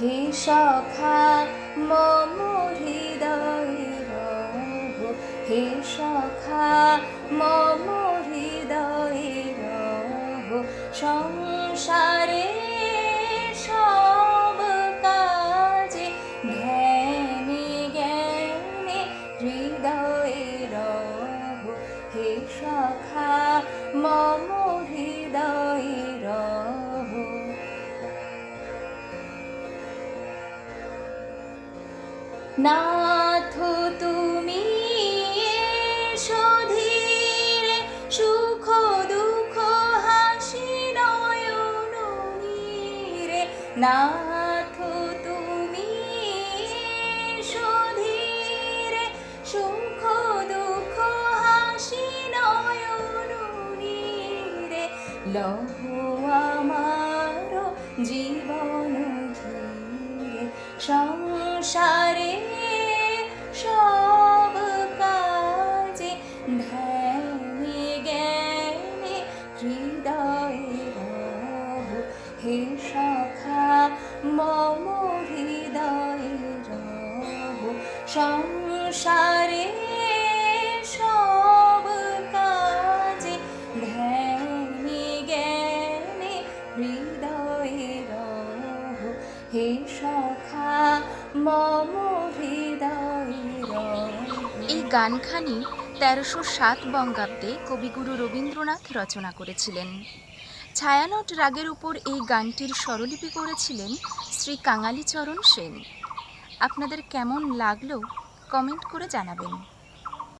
হে সখা, মম হৃদয়ে হে সখা, মম হৃদয়ে সংসারে সব কাজে ধ্যানে জ্ঞানে হৃদয়ে হে সখা, মম হৃদয়ে নাথ, তুমি এসো ধীরে, সুখ, দুঃখ, হাসি, নয়ন, নীরে। নাথ, তুমি এসো ধীরে, সুখ, দুঃখ, হাসি, নয়ন, নীরে। লহ, আমার সংসারে সব কাজে ধ্যানে জ্ঞানে হৃদয়ে রব হে সখা মম হৃদয়ে রব। সংসারে হে সখা, মম এই গানখানি তেরোশো সাত বঙ্গাব্দে কবিগুরু রবীন্দ্রনাথ রচনা করেছিলেন। ছায়ানট রাগের উপর এই গানটির স্বরলিপি করেছিলেন শ্রী কাঙালিচরণ সেন। আপনাদের কেমন লাগল কমেন্ট করে জানাবেন।